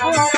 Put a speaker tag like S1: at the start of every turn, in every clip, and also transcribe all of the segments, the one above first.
S1: আমার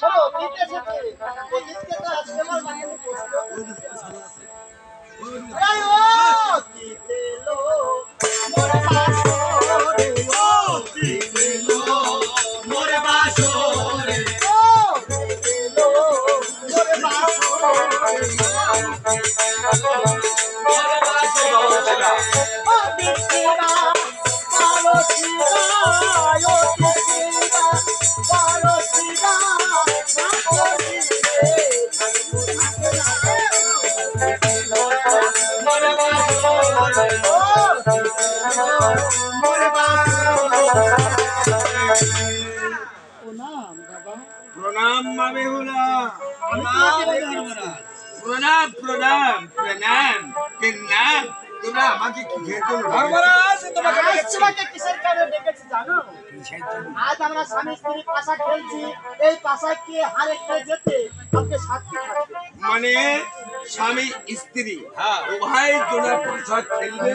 S2: বাসার অতীত এসেছে। অতীতকে তো আজকে আমার এই ও অতীত এলো, মোর বাসরে, অতীত এলো, মোর বাসরে, অতীত এলো, মোর বাসরে। অতীতেরা, পারসিরা, প্রণাম
S1: মা বেহুলা প্রণাম প্রণাম প্রণাম প্রণাম। তোমরা আমাকে কিসের জন্য ধর্মরাজ তোমাকে
S2: কিসের কারণে ডেকেছি জানো? আজ আমরা স্বামী স্ত্রী পাশা খেলছি। এই পাশা কে হারে খেয়ে যেতে আমাকে সাক্ষী
S1: মানে স্বামী স্ত্রী উভয় জোড়া পাশা খেলবে।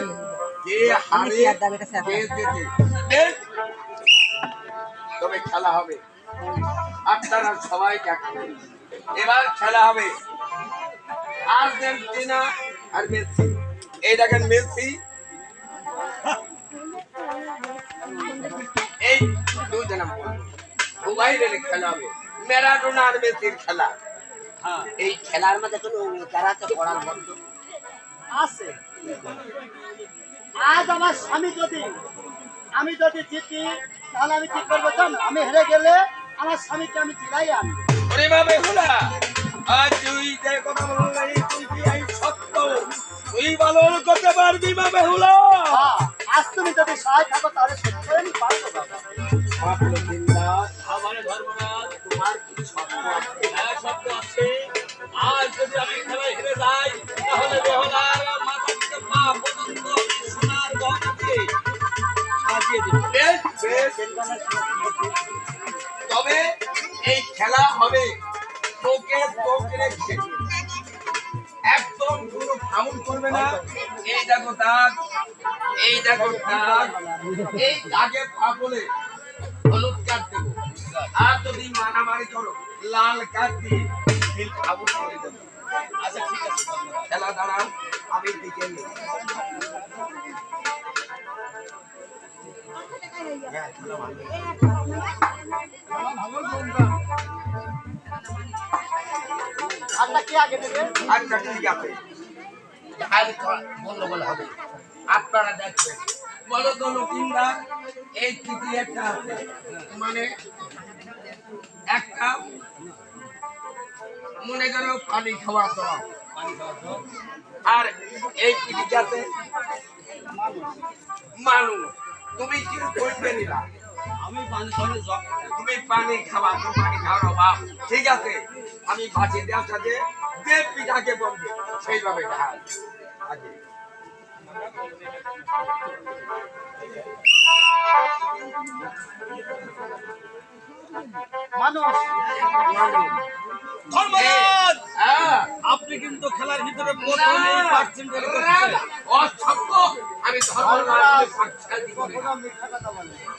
S1: কে হারে কে বেশ। তবে খেলা হবে। আপনারা সবাই দেখবেন এবার খেলা হবে। আর্জেন্টিনা আর মেসি। এই দেখেন মেসি। এই দুজন রেলে খেলা হবে। ম্যারাডোনা আর মেসির খেলা।
S3: এই খেলার মধ্যে কোনো অঙ্গীকার আছে পড়ার বন্ধ
S2: আছে। আজ আমার স্বামী যদি আমি যদি জিতি তাহলে আমি কি করব জানো? আমি হেরে গেলে আমার স্বামীকে আমি জিরাই আনি।
S1: ওরে বাবে হুলা আজ তুই যে কথা বললি তুই কি এই সত্য? তুই বালন করতে পারবি বাবে হুলা
S2: হ্যাঁ, আজ তুমি যদি সহায় থাকো তাহলে সত্যি আমি পারব
S4: আমার ধর্মরাজ
S1: তোমার কি স্বপ্ন আছে?
S4: এক শব্দ আছে। আজ যদি আমি খেলায় হেরে যাই তাহলে বেহলার মাথা থেকে পা পর্যন্ত সোনার গহনা দিয়ে সাজিয়ে দেব।
S1: বেশ, বেশ। খেলা হবে। তোকে তোকে একদম কোনো ফাউল করবে না। এই দেখো দাগ, এই দেখো দাগ, এই দাগে ফাউলে হলুদ কার্ড দেবো। আর যদি মারামারি করো, লাল কার্ড দিয়ে বিল ফাউল করে দেবো।
S4: আচ্ছা ঠিক আছে,
S1: খেলা দাঁড়াও, আমি দিকে। আচ্ছা মানে একটা মনে করো পানি খাওয়া তো আর এই চিঠিটাতে মানুষ। তুমি কি করবে নিলা
S4: আমি পানি
S1: তুমি পানি খাওয়া তো পানি খাওয়ার অভাব। ঠিক আছে আমি দেওয়ার সাথে যে পিঠাকে বলবে সেইভাবে আগে।
S2: মানুষ।
S4: ধর্মরাজ!
S1: হ্যাঁ।
S4: আপনি কিন্তু খেলার ভিতরে প্রথমেই পার্সেন্টেজ করছেন
S1: অসভ্য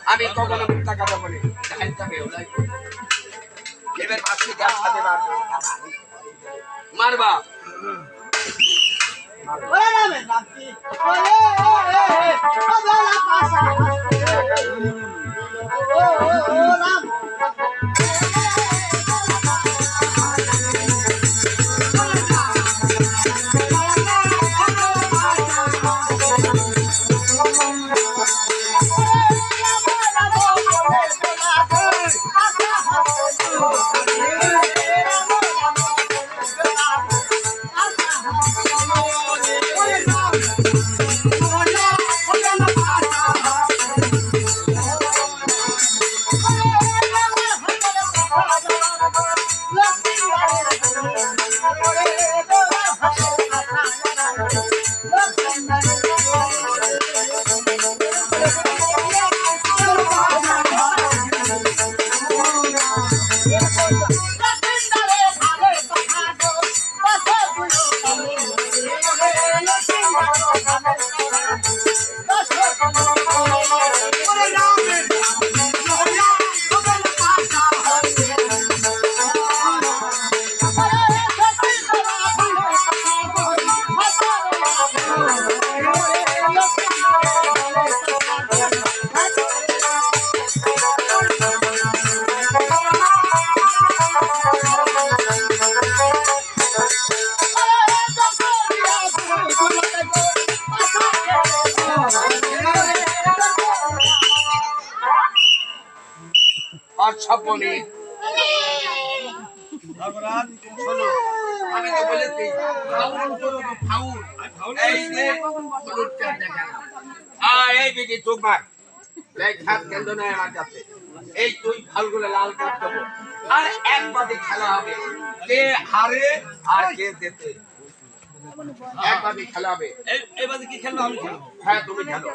S1: আমি।
S2: কখনো মিথ্যা কথা বলি
S1: সাথে মারবা Thank you. হলুদ আর এই বেটি তোমার কেন্দ্র নয় আমার কাছে এই তুই ফালগুলো লাল কাপ দেবো আর এক বাদে খেলা হবে কে হারে আর কে জেতে এক বাদে খেলা হবে
S4: এই এই কি খেলব আমি খেলব
S1: হ্যাঁ তুমি খেলো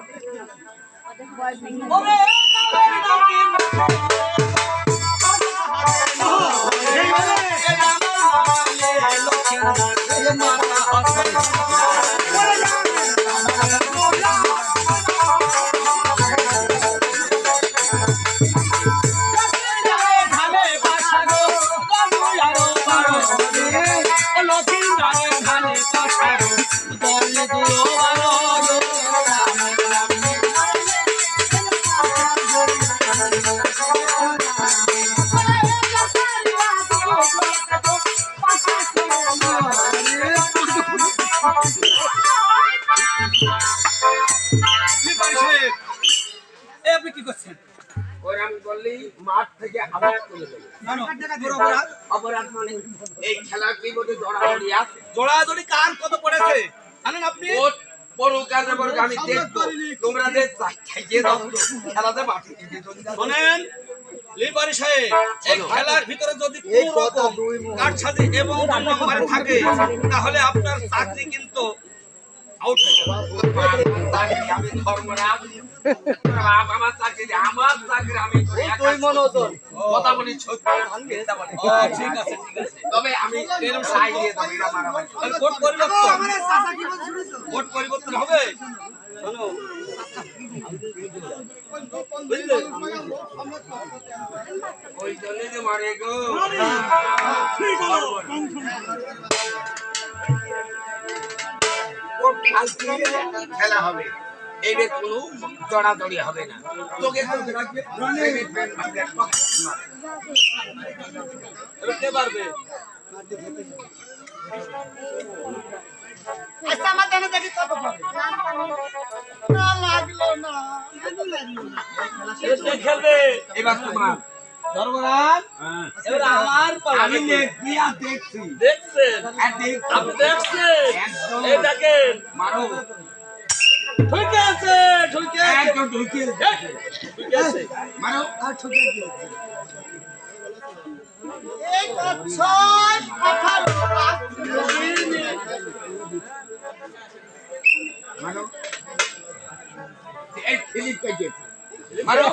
S1: অপরাধ মানে এই খেলা কি দৌড়াদৌড়ি আছে
S4: জোড়াজোড়ি কার কত পড়েছে? জানেন আপনি?
S1: ওর পড়ুক আর আমি দেখব তোমরা যে খাইয়ে দাও খেলাতে মাঠে গিয়ে যদি দাও।
S4: শোনেন লিপারি সাহেব এই খেলার ভিতরে যদি কারসাজি এবং নম্বরে থাকে তাহলে আপনার চাকরি কিন্তু আউট
S1: আমার চাকরি আমার চাকরি আমি কথা বলি সত্যি মিথ্যা বলি।
S4: ও ঠিক আছে ঠিক আছে।
S1: তবে আমি এরকম সাই দিয়ে দেবো এরা মারামারি। করে।
S4: পরিবর্তন? হবে? শোনো।
S1: ওই জন্যই যে মারে গো। খেলা হবে। এবে কোনো জড়াজড়ি হবে না। তোকে
S4: পারবে?
S2: আচ্ছা আমার জানা দেখি কত পাবে। না লাগল না
S4: খেলবে?
S1: এবার তোমার।
S4: ধর্মরাজ? এবার আমার
S1: আমি
S4: নাকি?
S1: দেখছি।
S4: দেখছেন?
S1: দেখছি।
S4: আপনি দেখছেন?
S1: একদম।
S4: এই দেখেন। ঠিক আছে ঠিক আছে
S1: একদম
S4: ঠিক আছে
S1: মারো। আর ঠুকে দিয়েছে।
S2: এই ছয় আঠারো
S1: মারো। এই ফিলিপ কে মারো।